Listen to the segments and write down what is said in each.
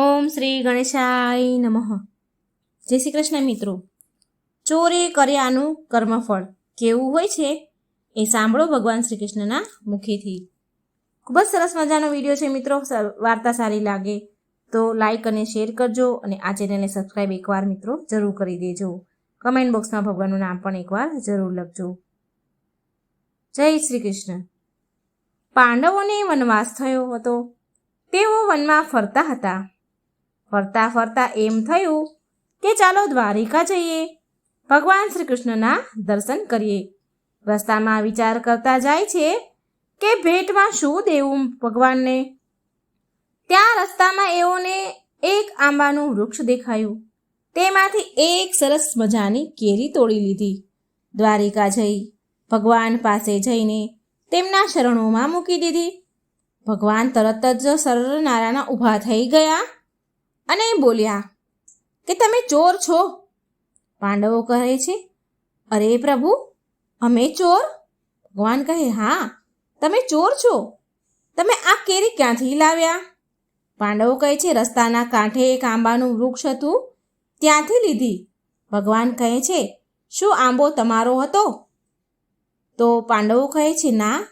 ઓમ શ્રી ગણેશાય નમઃ. જય શ્રી કૃષ્ણ મિત્રો. ચોરી કર્યાનું કર્મફળ કેવું હોય છે એ સાંભળો ભગવાન શ્રી કૃષ્ણના મુખેથી. ખૂબ જ સરસ મજાનો વીડિયો છે મિત્રો. વાર્તા સારી લાગે તો લાઈક અને શેર કરજો અને આ ચેનલને સબસ્ક્રાઈબ એકવાર મિત્રો જરૂર કરી દેજો. કમેન્ટ બોક્સમાં ભગવાનનું નામ પણ એકવાર જરૂર લખજો. જય શ્રી કૃષ્ણ. પાંડવોને વનવાસ થયો હતો. તેઓ વનમાં ફરતા હતા. ફરતા ફરતા એમ થયું કે ચાલો દ્વારિકા જઈએ. ભગવાન શ્રી કૃષ્ણના દર્શન કરીએ. રસ્તામાં વિચાર કરતા જાય છે કે ભેટમાં શું દેવું ભગવાનને? ત્યાં રસ્તામાં એઓને એક આંબાનું વૃક્ષ દેખાયું. તેમાંથી એક સરસ મજાની કેરી તોડી લીધી. દ્વારિકા જઈ ભગવાન પાસે જઈને તેમના શરણોમાં મૂકી દીધી. ભગવાન તરત જ સરળ નારાયણ ઊભા થઈ ગયા. અને બોલ્યા, કે તમે ચોર છો. પાંડવો કહે છે, અરે પ્રભુ, અમે ચોર. ભગવાન કહે, હા, તમે ચોર છો. તમે આ કેરી ક્યાંથી લાવ્યા? પાંડવો કહે છે, રસ્તાના કાંઠે એક આંબાનું વૃક્ષ હતું, ત્યાંથી લીધી. ભગવાન કહે છે, શું આંબો તમારો હતો? તો પાંડવો કહે છે, ના,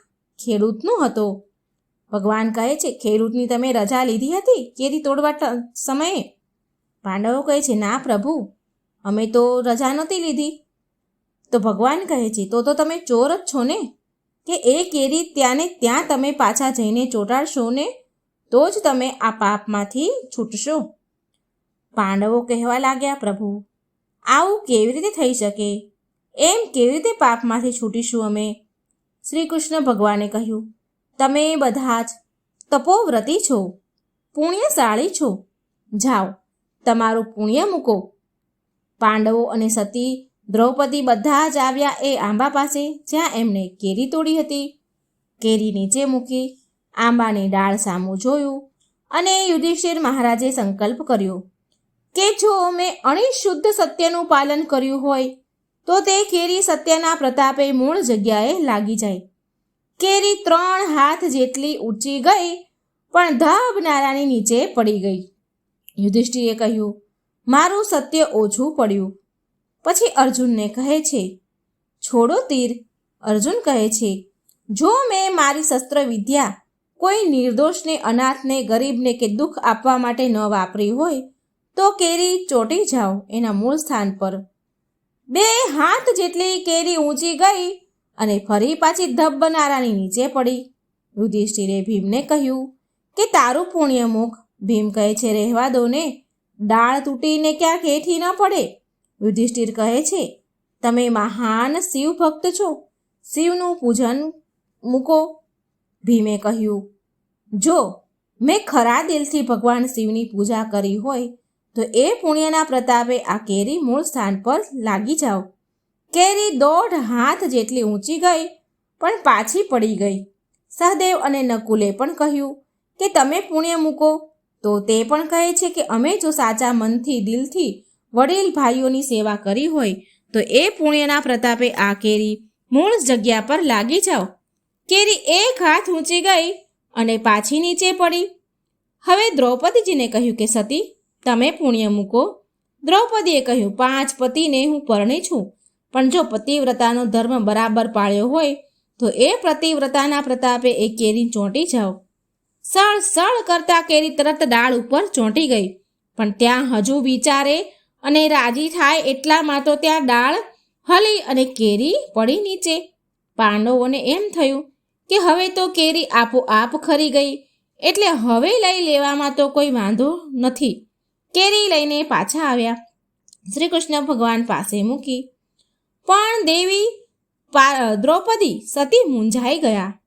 ખેડૂતનો હતો. ભગવાન કહે છે, ખેડૂતની તમે રજા લીધી હતી, કેરી તોડવા સમયે? પાંડવો કહે છે, ના પ્રભુ, અમે તો રજા નહોતી લીધી. તો ભગવાન કહે છે, તો તો તમે ચોર જ છો ને? કે એ કેરી ત્યાંને ત્યાં તમે પાછા જઈને ચોંટાડશો ને, તો જ તમે આ પાપમાંથી છૂટશો. પાંડવો કહેવા લાગ્યા, પ્રભુ, આવું કેવી રીતે થઈ શકે? એમ કેવી રીતે પાપમાંથી છૂટીશું અમે? શ્રી કૃષ્ણ ભગવાને કહ્યું તમે બધા જ તપોવ્રતી છો, પુણ્યશાળી છો. જાઓ, તમારું પુણ્ય મૂકો. પાંડવો અને સતી દ્રૌપદી બધા જ આવ્યા એ આંબા પાસે, જ્યાં એમને કેરી તોડી હતી. કેરી નીચે મૂકી આંબાની ડાળ સામું જોયું અને યુધિષ્ઠિર મહારાજે સંકલ્પ કર્યો કે જો મેં અણિશુદ્ધ સત્યનું પાલન કર્યું હોય, તો તે કેરી સત્યના પ્રતાપે મૂળ જગ્યાએ લાગી જાય. કેરી ત્રણ હાથ જેટલી ઊંચી ગઈ, પણ ધબ નારાની નીચે પડી ગઈ. યુધિષ્ઠિરે કહ્યું, મારું સત્ય ઓછું પડ્યું. પછી અર્જુનને કહે છે, છોડો તીર. અર્જુન કહે છે, જો મેં મારી શસ્ત્ર વિદ્યા કોઈ નિર્દોષને, અનાથને, ગરીબને કે દુઃખ આપવા માટે ન વાપરી હોય, તો કેરી ચોંટી જાઓ એના મૂળ સ્થાન પર. બે હાથ જેટલી કેરી ઊંચી ગઈ અને ફરી પાછી ધબ નારાની નીચે પડી. યુધિષ્ઠિરે ભીમને કહ્યું કે તારું પુણ્ય મુખ. ભીમ કહે છે, રહેવા દો ને. ડાળ તૂટીને ક્યાંક હેઠી ન પડે. યુધિષ્ઠિર કહે છે, તમે મહાન શિવ ભક્ત છો. શિવનું પૂજન મૂકો. ભીમે કહ્યું, જો મેં ખરા દિલથી ભગવાન શિવની પૂજા કરી હોય, તો એ પુણ્યના પ્રતાપે આ કેરી મૂળ સ્થાન પર લાગી જાઓ. કેરી દોઢ હાથ જેટલી ઊંચી ગઈ, પણ પાછી પડી ગઈ. સહદેવ અને નકુલે પણ કહ્યું કે તમે પુણ્ય મૂકો, તો તે પણ કહે છે કે અમે જો સાચા મનથી, દિલથી વડીલ ભાઈઓની સેવા કરી હોય, તો એ પુણ્યના પ્રતાપે આ કેરી મૂળ જગ્યા પર લાગી જાઓ. કેરી એક હાથ ઊંચી ગઈ અને પાછી નીચે પડી. હવે દ્રૌપદીજીને કહ્યું કે, સતી, તમે પુણ્ય મૂકો. દ્રૌપદીએ કહ્યું, પાંચ પતિને હું પરણી છું પણ જો પતિવ્રતાનો ધર્મ બરાબર પાળ્યો હોય, તો એ પતિવ્રતાના પ્રતાપે એ કેરી ચોંટી જાઓ. સળ સળ કરતા કેરી તરત ડાળ ઉપર ચોંટી ગઈ. પણ ત્યાં હજુ વિચારે અને રાજી થાય એટલામાં તો ત્યાં ડાળ, હલી અને કેરી પડી નીચે. પાંડવોને એમ થયું કે હવે તો કેરી આપોઆપ ખરી ગઈ, એટલે હવે લઈ લેવામાં તો કોઈ વાંધો નથી. કેરી લઈને પાછા આવ્યા. શ્રી કૃષ્ણ ભગવાન પાસે મૂકી. પણ દેવી દ્રૌપદી સતી મૂંઝાઈ ગયા.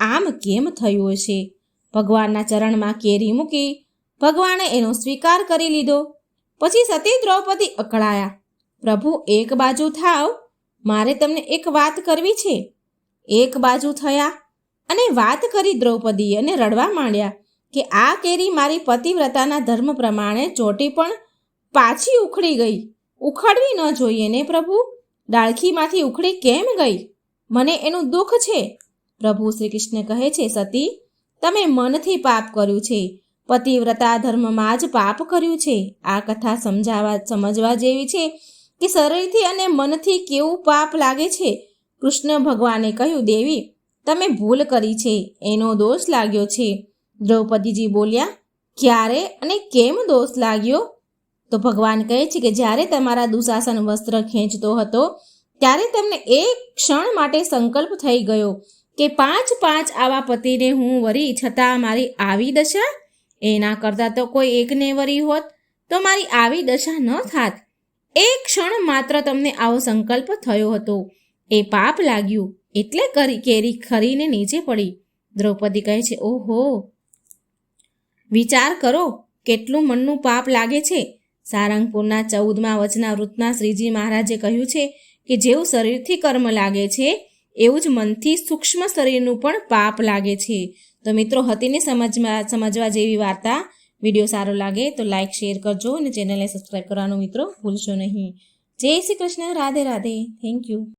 આમ કેમ થયું હશે? ભગવાનના ચરણમાં કેરી મૂકી ભગવાને એનો સ્વીકાર કરી લીધો. પછી સતી દ્રૌપદી અકળાયા. પ્રભુ, એક બાજુ થાવ, મારે તમને એક વાત કરવી છે. એક બાજુ થયા? અને વાત કરી દ્રૌપદી અને રડવા માંડ્યા કે આ કેરી મારી પતિવ્રતાના ધર્મ પ્રમાણે ચોટી પણ પાછી ઉખડી ગઈ. ઉખડવી ન જોઈએ ને પ્રભુ? ડાળખીમાંથી ઉખડી કેમ ગઈ? મને એનું દુઃખ છે. પ્રભુ શ્રી કૃષ્ણ કહે છે, સતી, તમે મનથી પાપ કર્યું છે. પતિવ્રતા ધર્મમાં જ પાપ કર્યું છે. આ કથા સમજાવા, સમજવા જેવી છે કે શરીરથી અને મનથી કેવું પાપ લાગે છે. કૃષ્ણ ભગવાને કહ્યું, દેવી, તમે ભૂલ કરી છે. એનો દોષ લાગ્યો છે. દ્રૌપદીજી બોલ્યા, ક્યારે અને કેમ દોષ લાગ્યો? તો ભગવાન કહે છે કે જ્યારે તમારા દુશાસન વસ્ત્ર ખેંચતો હતો, ત્યારે તમને એક ક્ષણ માટે સંકલ્પ થઈ ગયો કે પાંચ પાંચ આવા પતિને હું વરી છતાં મારી આવી દશા? એના કરતાં તો કોઈ એકને વરી હોત, તો મારી આવી દશા ન થાત. એક ક્ષણ માત્ર તમને આવો સંકલ્પ થયો હતો. એ પાપ લાગ્યું, એટલે કરી કેરી ખરીને નીચે પડી. દ્રૌપદી કહે છે, ઓહો! વિચાર કરો, કેટલું મનનું પાપ લાગે છે. સારંગપુરના ચૌદમા વચના વૃત્તના શ્રીજી મહારાજે કહ્યું છે કે જેવું શરીરથી કર્મ લાગે છે, એવું જ મનથી સૂક્ષ્મ શરીરનું પણ પાપ લાગે છે. તો મિત્રો, હતીને સમજવા સમજવા જેવી વાર્તા વીડિયો સારો લાગે તો લાઇક શેર કરજો અને ચેનલને સબસ્ક્રાઈબ કરવાનું મિત્રો ભૂલશો નહીં. જય શ્રી કૃષ્ણ. રાધે રાધે. Thank you